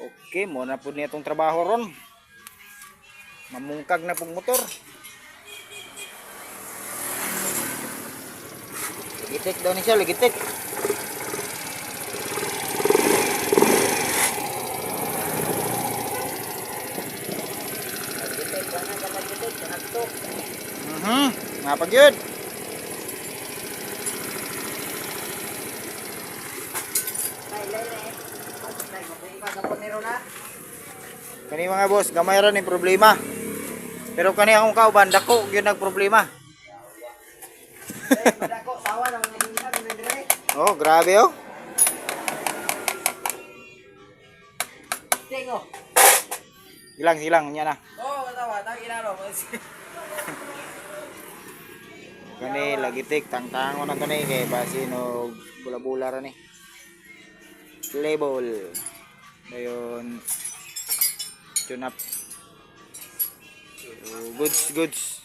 Okay, mo po niya itong trabaho ron. Mamungkag na pong motor. Ligitik daw ni siya, ligitik. Mhm, nga pag yun. Kani mga boss, gamay ra ni problema. Pero kani akong kauban dako gyud nag problema. oh, grabe oh. Silang silang nya na. Kani lagitik tangtang na to ni kay basin og bula-bula ra ni. Label. Dayon tune up. So, goods goods.